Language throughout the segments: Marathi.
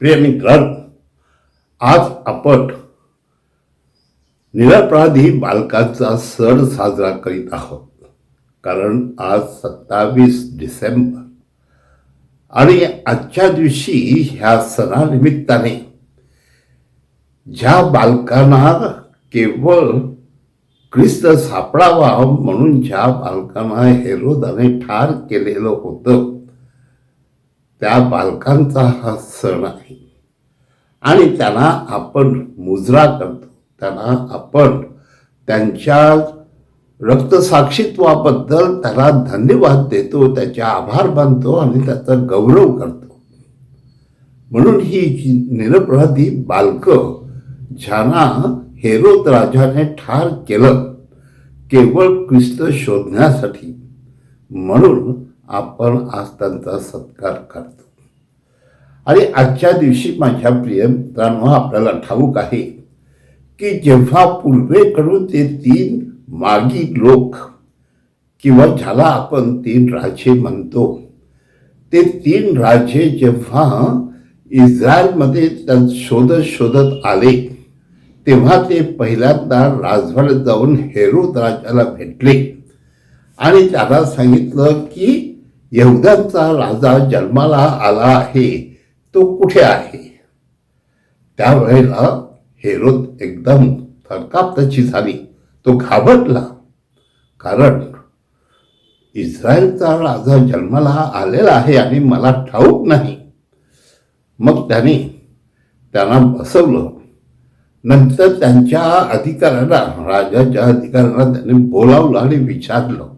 प्रिय मित्रांनो आज आपण निरपराधी बालकांचा सण साजरा करीत आहोत. कारण आज सत्तावीस डिसेंबर आणि आजच्या दिवशी ह्या सणानिमित्ताने ज्या बालकांना केवळ ख्रिस्त सापडावा म्हणून ज्या बालकांना हेरोदाने ठार केलेलं होतं त्या बालकांचा हा सण आहे. आणि त्यांना आपण मुजरा करतो. त्यांना आपण त्यांच्या रक्तसाक्षीत्वाबद्दल त्याला धन्यवाद देतो त्याचे आभार मानतो आणि त्याचा गौरव करतो. म्हणून ही जी निरपराधी बालकं ज्यांना हेरोद राजाने ठार केलं केवळ क्रिस्त शोधण्यासाठी. म्हणून आपण आज त्यांचा सत्कार करतो. आणि आजच्या दिवशी माझ्या प्रिय मित्रांनो आपल्याला ठाऊक आहे की जेव्हा पूर्वेकडून ते तीन मागी लोक किंवा ज्याला आपण तीन राजे म्हणतो ते तीन राजे जेव्हा इस्रायलमध्ये त्या शोधत शोधत आले तेव्हा ते पहिल्यांदा राजवाड्यात जाऊन हेरोद राजाला भेटले. आणि त्याला सांगितलं की यहुदांचा राजा जन्माला आला आहे तो कुठे आहे? त्यावेळेला हेरोद एकदम थरकापताची झाली. तो घाबरला कारण इस्रायलचा राजा जन्माला आलेला आहे आणि मला ठाऊक नाही. मग त्याने त्यांना बसवलं. नंतर त्यांच्या अधिकाऱ्यांना राजाच्या अधिकाऱ्यांना त्याने बोलावलं आणि विचारलं.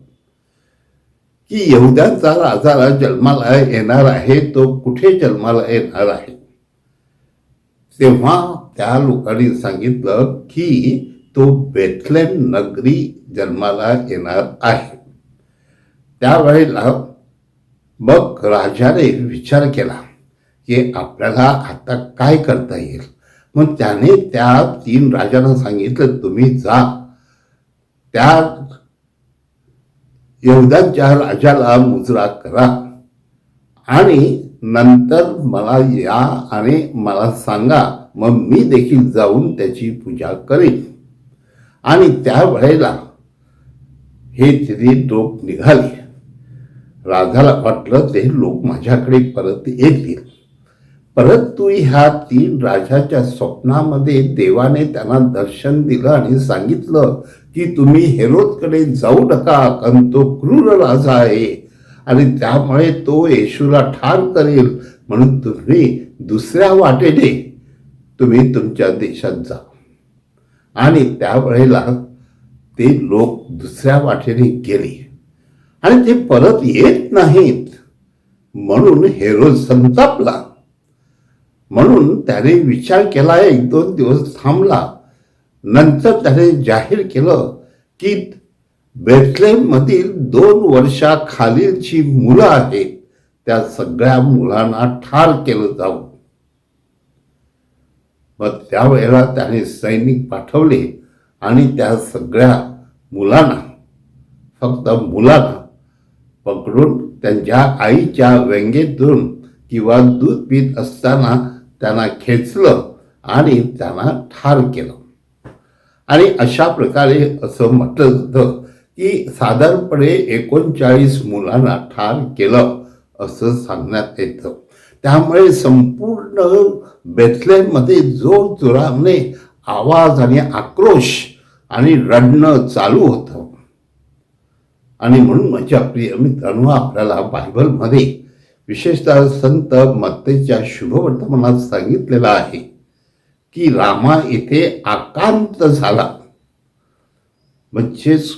की यहुद्यांचा राजाला जन्माला येणार आहे तो कुठे जन्माला येणार आहे? तेव्हा त्या लोकांनी सांगितलं की तो बेथलेम नगरी जन्माला येणार आहे. त्यावेळेला मग राजाने विचार केला की आपल्याला आता काय करता येईल? मग त्याने त्या तीन राजांना सांगितलं तुम्ही जा. त्या यहुदांच्या राजाला मुजरा करा. आणि नंतर मला या आणि मला सांगा. मग मी देखील जाऊन त्याची पूजा करेन. आणि त्या वेळेला हे तिथे लोक निघाले. राजाला वाटलं ते लोक माझ्याकडे परत येतील. परंतु ह्या तीन राजाच्या स्वप्नामध्ये देवाने त्यांना दर्शन दिलं आणि सांगितलं की तुम्ही हेरोदकडे जाऊ नका कारण तो क्रूर राजा आहे. आणि त्यामुळे तो येशूला ठार करेल म्हणून तुम्ही दुसऱ्या वाटेने तुम्ही तुमच्या देशात जा. आणि त्यावेळेला ते लोक दुसऱ्या वाटेने गेले. आणि ते परत येत नाहीत. म्हणून हेरोद संतापला. म्हणून त्याने विचार केला एक दोन दिवस थांबला. नंतर त्याने जाहीर केलं की बेथलेम मधील दोन वर्षाखालील जी मुलं आहेत त्या सगळ्या मुलांना ठार केलं जाऊ मग त्यावेळेला त्याने सैनिक पाठवले आणि त्या सगळ्या मुलांना फक्त मुलांना पकडून त्यांच्या आईच्या व्यंगेतून किंवा दूध पित असताना त्यांना खेचलं आणि त्यांना ठार केलं. आणि अशा प्रकारे असं म्हटलं जातं की साधारणपणे एकोणचाळीस मुलांना ठार केलं असं सांगण्यात येतं. त्यामुळे संपूर्ण बेथलेमध्ये जोर जोराने आवाज आणि आक्रोश आणि रडणं चालू होतं. आणि म्हणून माझ्या प्रिय मित्रांनो आपल्याला बायबलमध्ये विशेषतः संत मत्तेच्या शुभवर्तमानात सांगितलेलं आहे की रामा येथे आकांत झाला. म्हणजेच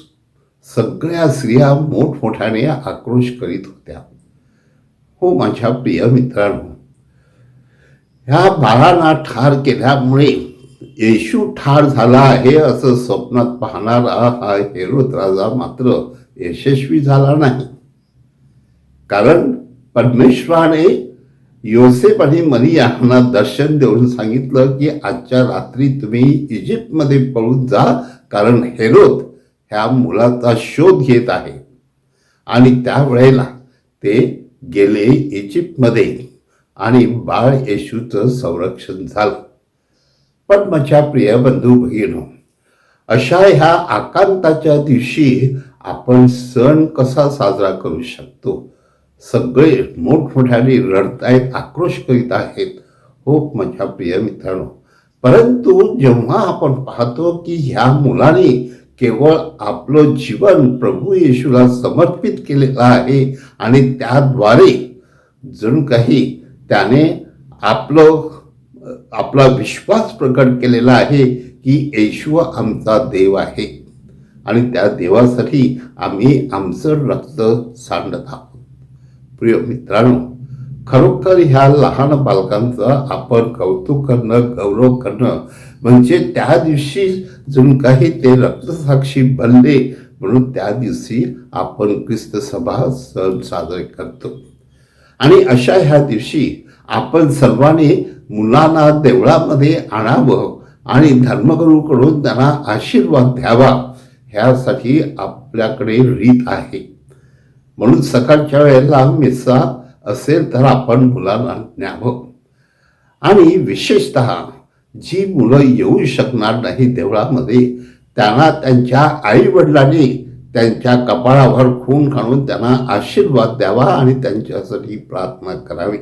सगळ्या स्त्रिया मोठमोठ्याने आक्रोश करीत होत्या. हो माझ्या प्रिय मित्रांनो ह्या बाळांना ठार केल्यामुळे येशू ठार झाला आहे असं स्वप्नात पाहणारा हा हेरोद राजा मात्र यशस्वी झाला नाही. कारण परमेश्वराने योसेफ आणि मरियांना दर्शन देऊन सांगितलं की आजच्या रात्री तुम्ही इजिप्तमध्ये पळून जा कारण हेरोद ह्या मुलाचा शोध घेत आहे. आणि त्यावेळेला ते गेले इजिप्तमध्ये आणि बाळ येशूचं संरक्षण झालं. पण माझ्या प्रिय बंधू भगिनो अशा ह्या आकांताच्या दिवशी आपण सण कसा साजरा करू शकतो? सगळे मोठमोठ्याने रडतायत आक्रोश करीत आहेत हो माझ्या प्रिय मित्रांनो. परंतु जेव्हा आपण पाहतो की ह्या मुलाने केवळ आपलं जीवन प्रभू येशूला समर्पित केलेलं आहे आणि त्याद्वारे जणू काही त्याने आपलं आपला विश्वास प्रकट केलेला आहे की येशू आमचा देव आहे. आणि त्या देवासाठी आम्ही आमचं रक्त सांडत आहोत. प्रिय मित्रांनो खरोखर ह्या लहान बालकांचं आपण कौतुक करणं गौरव करणं म्हणजे त्या दिवशी जणू काही ते रक्तसाक्षी बनले म्हणून त्या दिवशी आपण ख्रिस्त सभा सण साजरे करतो. आणि अशा ह्या दिवशी आपण सर्वांनी मुलांना देवळामध्ये आणावं आणि धर्मगुरूकडून त्यांना आशीर्वाद द्यावा ह्यासाठी आपल्याकडे रीत आहे. म्हणून सकाळच्या वेळेला मिसा असेल तर आपण मुलांना न्यावं. आणि विशेषत जी मुलं येऊ शकणार नाही देवळामध्ये त्यांना त्यांच्या आई वडिलांनी त्यांच्या कपाळावर खून खाणून त्यांना आशीर्वाद द्यावा आणि त्यांच्यासाठी प्रार्थना करावी.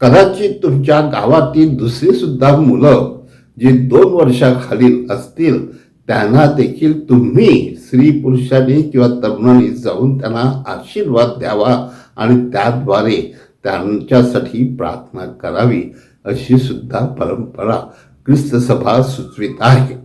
कदाचित तुमच्या गावातील दुसरी सुद्धा मुलं जी दोन वर्षाखालील असतील त्यांना देखील तुम्ही स्त्री पुरुषांनी किंवा तरुणांनी जाऊन त्यांना आशीर्वाद द्यावा आणि त्याद्वारे त्यांच्यासाठी प्रार्थना करावी अशी सुद्धा परंपरा ख्रिस्त सभा सुचवित आहे.